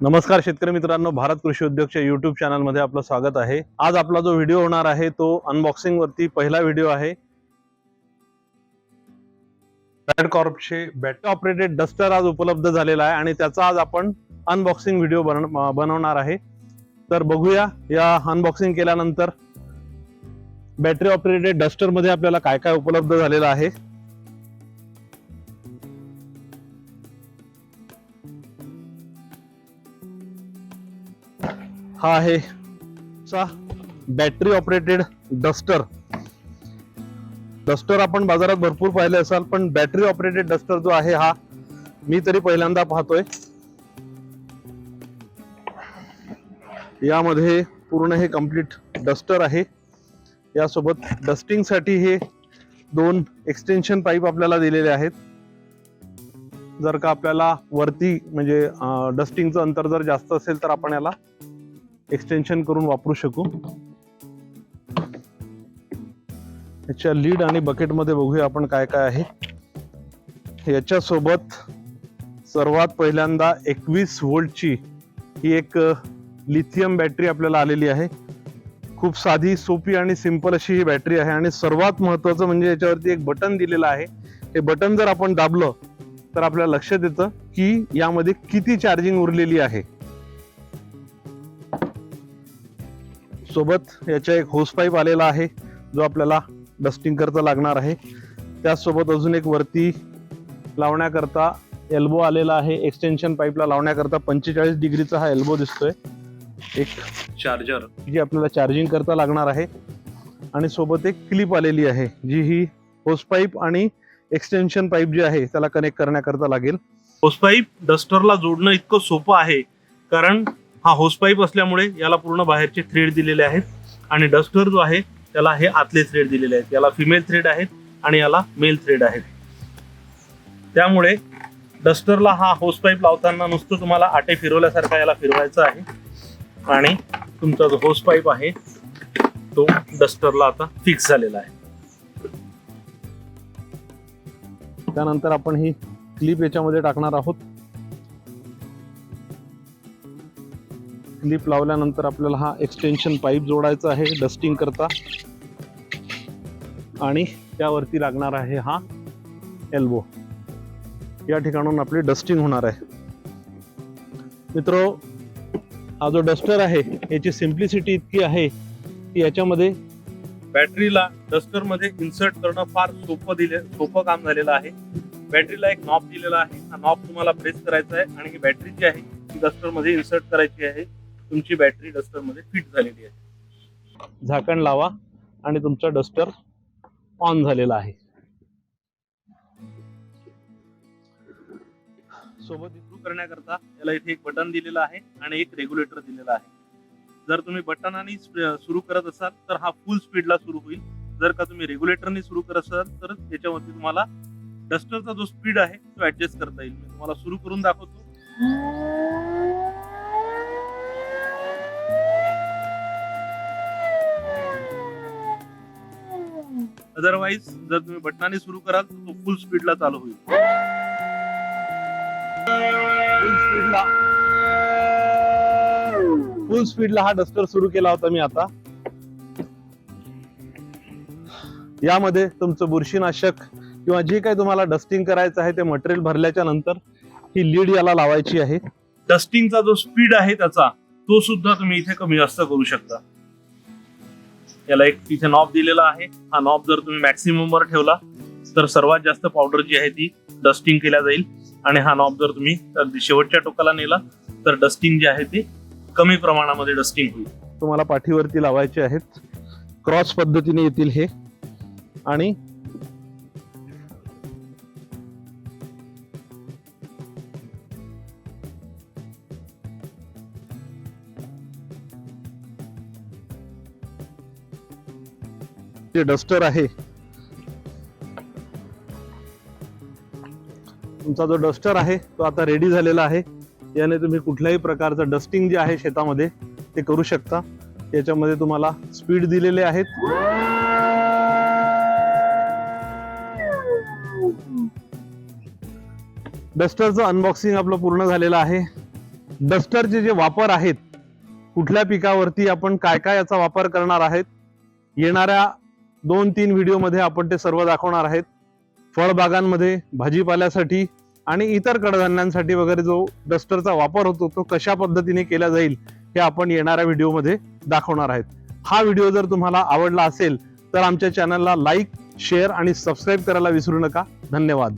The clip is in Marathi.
नमस्कार शेतकरी मित्रांनो भारत कृषी उद्योगच्या युट्यूब चॅनलमध्ये आपलं स्वागत आहे. आज आपला जो व्हिडिओ होणार आहे तो अनबॉक्सिंग वरती पहिला व्हिडिओ आहे. रॅड कॉर्पचे बॅटरी ऑपरेटेड डस्टर आज उपलब्ध झालेला आहे आणि त्याचा आज आपण अनबॉक्सिंग व्हिडिओ बनवणार आहे. तर बघूया या अनबॉक्सिंग केल्यानंतर बॅटरी ऑपरेटेड डस्टरमध्ये आपल्याला काय काय उपलब्ध झालेलं आहे. हा आहे चा बॅटरी ऑपरेटेड डस्टर डस्टर आपण बाजारात भरपूर पाहिले असाल पण बॅटरी ऑपरेटेड डस्टर जो आहे हा मी तरी पहिल्यांदा पाहतोय. यामध्ये पूर्ण हे कंप्लीट डस्टर आहे. यासोबत डस्टिंगसाठी हे दोन एक्सटेन्शन पाईप आपल्याला दिलेले आहेत. जर का आपल्याला वरती म्हणजे डस्टिंगचं अंतर जर जास्त असेल तर आपण याला एक्सटेन्शन करून वापरू शकू. याच्या लीड आणि बकेटमध्ये बघूया आपण काय काय आहे. याच्यासोबत सर्वात पहिल्यांदा एकवीस व्होल्टची ही एक लिथियम बॅटरी आपल्याला आलेली आहे. खूप साधी सोपी आणि सिंपल अशी ही बॅटरी आहे आणि सर्वात महत्वाचं म्हणजे याच्यावरती एक बटन दिलेलं आहे. हे बटन जर आपण दाबलं तर आपल्याला लक्षात येतं की यामध्ये किती चार्जिंग उरलेली आहे. सोबत याच्या एक होस पाईप आलेला आहे जो आपल्याला डस्टिंग करता लागणार आहे. त्याचसोबत अजून एक वरती लावण्याकरता एल्बो आलेला आहे. एक्सटेन्शन पाईपला लावण्याकरता पंचेचाळीस डिग्रीचा हा एल्बो दिसतोय. एक चार्जर जी आपल्याला चार्जिंग करता लागणार आहे. आणि सोबत एक क्लिप आलेली आहे जी ही होस पाईप आणि एक्सटेन्शन पाईप जे आहे त्याला कनेक्ट करण्याकरता लागेल. होस पाईप डस्टरला जोडणं इतकं सोपं आहे कारण हा होस पाईप असल्यामुळे याला पूर्ण बाहेरचे थ्रेड दिलेले आहेत. आणि डस्टर जो आहे त्याला हे आतले थ्रेड दिलेले आहेत. याला फिमेल थ्रेड आहेत आणि याला मेल थ्रेड आहेत त्यामुळे डस्टरला हा होस पाईप लावताना नुसतं तुम्हाला आटे फिरवल्यासारखा याला फिरवायचा आहे. आणि तुमचा जो होस पाईप आहे तो डस्टरला आता फिक्स झालेला आहे. त्यानंतर आपण ही क्लिप याच्यामध्ये टाकणार आहोत. क्लिप लावल्यानंतर आपल्याला हा एक्सटेन्शन पाईप जोडायचा आहे डस्टिंग करता. आणि त्यावरती लागणार आहे हा एल्बो या ठिकाणून आपली डस्टिंग होणार आहे. मित्र हा जो डस्टर आहे याची सिम्प्लिसिटी इतकी आहे की याच्यामध्ये बॅटरीला डस्टरमध्ये इन्सर्ट करणं फार सोपं दिले सोपं काम झालेलं आहे. बॅटरीला एक नॉब दिलेला आहे. हा नॉब तुम्हाला प्रेस करायचा आहे आणि ही बॅटरी जी आहे ती डस्टरमध्ये इन्सर्ट करायची आहे. तुमची बॅटरी डस्टरमध्ये फिट झालेली आहे. झाकण लावा आणि तुमचा डस्टर ऑन झालेला आहे. सोबत इम्प्रूव्ह करण्याकरता त्याला इथे एक बटन दिलेलं आहे आणि एक रेग्युलेटर दिलेला आहे. जर तुम्ही बटनाने सुरू करत असाल तर हा फुल स्पीडला सुरू होईल. जर का तुम्ही रेग्युलेटरने सुरू करत असाल तर त्याच्यावरती तुम्हाला डस्टरचा जो स्पीड आहे तो ऍडजस्ट करता येईल. मी तुम्हाला सुरू करून दाखवतो. अदरवाईज जर तुम्ही बटनाने सुरू कराल तर तो फुल स्पीडला चालू होईल. फुल स्पीडला फुल स्पीडला हा डस्टर सुरू केला होता मी आता. यामध्ये तुमचं बुरशीनाशक किंवा जे काही तुम्हाला डस्टिंग करायचं आहे ते मटेरियल भरल्याच्या नंतर ही लीड याला लावायची आहे. डस्टिंगचा जो स्पीड आहे त्याचा तो सुद्धा तुम्ही इथे कमी जास्त करू शकता. याला एक तिथे नॉब दिलेला आहे. हा नॉब जर तुम्ही मॅक्सिममवर ठेवला तर सर्वात जास्त पावडर जी आहे ती डस्टिंग केल्या जाईल. आणि हा नॉब जर तुम्ही अगदी शेवटच्या टोकाला नेला तर डस्टिंग जे आहे ते कमी प्रमाणामध्ये डस्टिंग होईल. तुम्हाला पाठीवरती लावायचे आहेत. क्रॉस पद्धतीने येतील हे. आणि जे डस्टर आहे तुमचा जो डस्टर आहे तो आता रेडी झालेला आहे. याने तुम्ही कुठल्याही प्रकारचं डस्टिंग जे आहे शेतामध्ये ते करू शकता. याच्यामध्ये तुम्हाला स्पीड दिलेले आहेत. डस्टरचं अनबॉक्सिंग आपलं पूर्ण झालेलं आहे. डस्टरचे जे वापर आहेत कुठल्या पिकावरती आपण काय काय याचा वापर करणार आहेत येणाऱ्या दोन तीन व्हिडिओमध्ये आपण ते सर्व दाखवणार आहेत. फळबागांमध्ये भाजीपाल्यासाठी आणि इतर कडधान्यांसाठी वगैरे जो डस्टरचा वापर होतो तो कशा पद्धतीने केला जाईल हे आपण येणाऱ्या व्हिडिओमध्ये दाखवणार आहेत. हा व्हिडिओ जर तुम्हाला आवडला असेल तर आमच्या चॅनलला लाईक शेअर आणि सबस्क्राईब करायला विसरू नका. धन्यवाद.